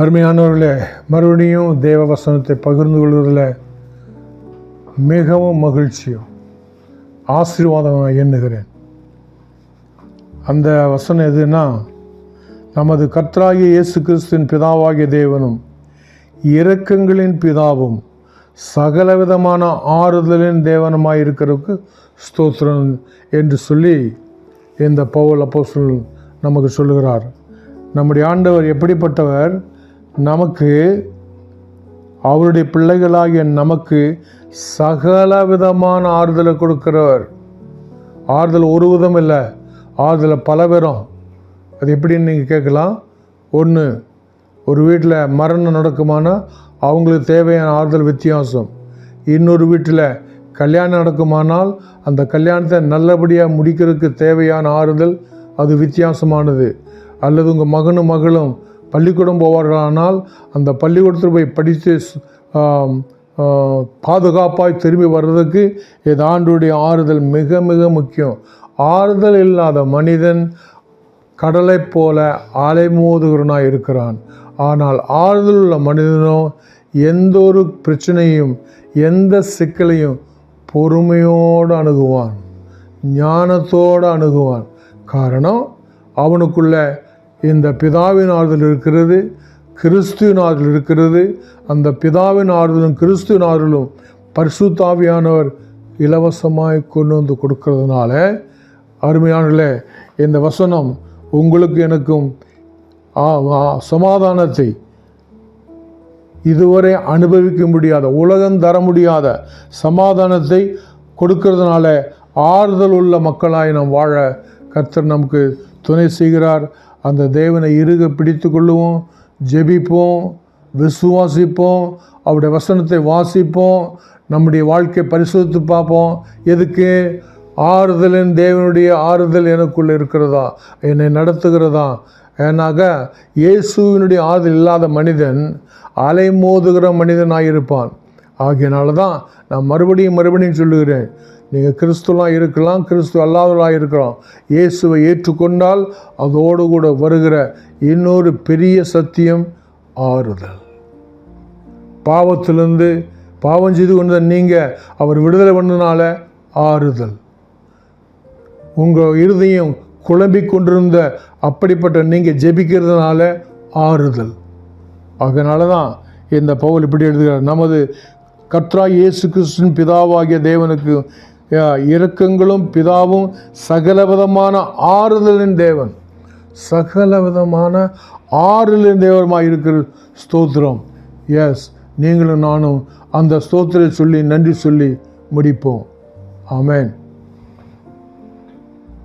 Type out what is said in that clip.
அருமையானவர்களே மறுபடியும் தேவ வசனத்தை பகிர்ந்து கொள்வதில் மிகவும் மகிழ்ச்சியும் ஆசீர்வாதமாக எண்ணுகிறேன். அந்த வசனம் எதுன்னா நமது கர்த்தராகிய இயேசு கிறிஸ்துவின் பிதாவாகிய தேவனும் இரக்கங்களின் பிதாவும் சகலவிதமான ஆறுதலின் தேவனமாக இருக்கிறதுக்கு ஸ்தோத்திரம் என்று சொல்லி இந்த பவுல் அப்போஸ்தலன் நமக்கு சொல்லுகிறார். நம்முடைய ஆண்டவர் எப்படிப்பட்டவர்? நமக்கு அவருடைய பிள்ளைகளாகிய நமக்கு சகல விதமான ஆறுதலை கொடுக்கிறவர். ஆறுதல் ஒரு விதம் இல்லை ஆறுதலை பல பேரும். அது எப்படின்னு நீங்கள் கேட்கலாம். ஒன்று ஒரு வீட்டில் மரணம் நடக்குமானா அவங்களுக்கு தேவையான ஆறுதல் வித்தியாசம். இன்னொரு வீட்டில் கல்யாணம் நடக்குமானால் அந்த கல்யாணத்தை நல்லபடியாக முடிக்கிறதுக்கு தேவையான ஆறுதல் அது வித்தியாசமானது. அல்லது உங்கள் மகனும் மகளும் பள்ளிக்கூடம் போவார்களானால் அந்த பள்ளிக்கூடத்தில் போய் படித்து பாதுகாப்பாய் திரும்பி வர்றதுக்கு இது ஆண்டுடைய ஆறுதல் மிக மிக முக்கியம். ஆறுதல் இல்லாத மனிதன் கடலைப் போல அலைமோதுகிறனாய் இருக்கிறான். ஆனால் ஆறுதல் உள்ள மனிதனோ எந்த ஒரு பிரச்சனையும் எந்த சிக்கலையும் பொறுமையோடு அணுகுவான். ஞானத்தோடு அணுகுவான். காரணம் அவனுக்குள்ள இந்த பிதாவின் ஆறுதல் இருக்கிறது கிறிஸ்துவின் ஆறுதல் இருக்கிறது. அந்த பிதாவின் ஆறுதலும் கிறிஸ்துவின் ஆறுதலும் பரிசுத்தாவியானவர் இலவசமாய் கொண்டு வந்து கொடுக்கறதுனால அருமையானே இந்த வசனம் உங்களுக்கு எனக்கும் ஆ- சமாதானத்தை இதுவரை அனுபவிக்க முடியாத உலகம் தர முடியாத சமாதானத்தை கொடுக்கறதுனால ஆறுதல் உள்ள மக்களாய் நாம் வாழ கர்த்தர் நமக்கு துணை செய்கிறார். அந்த தேவனை இருக பிடித்து கொள்ளுவோம் ஜெபிப்போம் விசுவாசிப்போம் அவருடைய வசனத்தை வாசிப்போம் நம்முடைய வாழ்க்கை பரிசோதித்து பார்ப்போம். எதுக்கு? ஆறுதலின் தேவனுடைய ஆறுதல் எனக்குள்ள இருக்கிறதா? என்னை நடத்துகிறதா? ஏன்னாக இயேசுவினுடைய ஆறுதல் இல்லாத மனிதன் அலைமோதுகிற மனிதனாக இருப்பான் ஆகையினால தான் நான் மறுபடியும் மறுபடியும் சொல்லுகிறேன் நீங்கள் கிறிஸ்துலாம் இருக்கலாம் கிறிஸ்துவ அல்லாதவர்களாக இருக்கிறோம் இயேசுவை ஏற்றுக்கொண்டால் அதோடு கூட வருகிற இன்னொரு பெரிய சத்தியம் ஆறுதல். பாவத்திலிருந்து பாவம் செய்து கொண்ட நீங்கள் அவர் விடுதலை பண்ணனால ஆறுதல். உங்கள் இருதயம் குழம்பிக் கொண்டிருந்த அப்படிப்பட்ட நீங்கள் ஜெபிக்கிறதுனால ஆறுதல். அதனால தான் இந்த பவுல் இப்படி எழுதுகிறார். நமது கத்ரா இயேசு கிறிஸ்துவின் பிதாவாகிய தேவனுக்கு இறக்கங்களும் இரக்கங்களும் பிதாவும் சகலவிதமான ஆறுதலின் தேவன். சகலவிதமான ஆறுதலின் தேவனமாக இருக்கிற ஸ்தோத்திரம். எஸ் நீங்களும் நானும் அந்த ஸ்தோத்திரை சொல்லி நன்றி சொல்லி முடிப்போம். ஆமென்